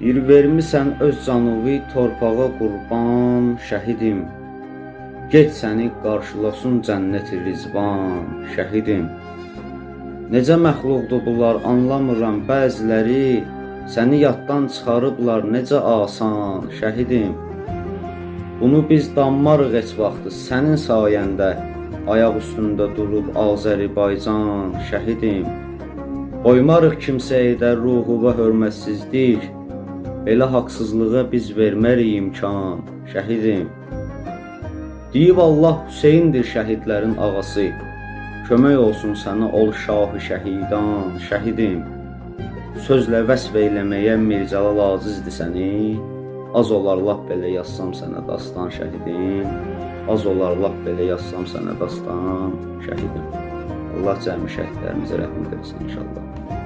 Deyir vermisən öz canıvi torpağa qurban, şəhidim. Get səni qarşılasın cənnəti rizvan, şəhidim. Necə məxluqdur bunlar anlamıram bəziləri, səni yaddan çıxarıblar necə asan, şəhidim. Bunu biz danmarıq heç vaxtı sənin sayəndə ayaq üstündə durub Azərbaycan, şəhidim. Qoymarıq kimsəyə də ruhuna hörmətsizlik. Belə haqsızlığa biz vermərik imkan, şəhidim. Deyib Allah Hüseyndir şəhidlərin ağası. Kömək olsun sənə ol şahı şəhidan, şəhidim. Sözlə vəsf eyləməyə Mircəlal azizdir səni. Az olar lap belə yazsam sənə dastan şəhidim. Az olar lap belə yazsam sənə dastan şəhidim. Allah cəmi şəhidlərimizə rəhmət etsin inşallah.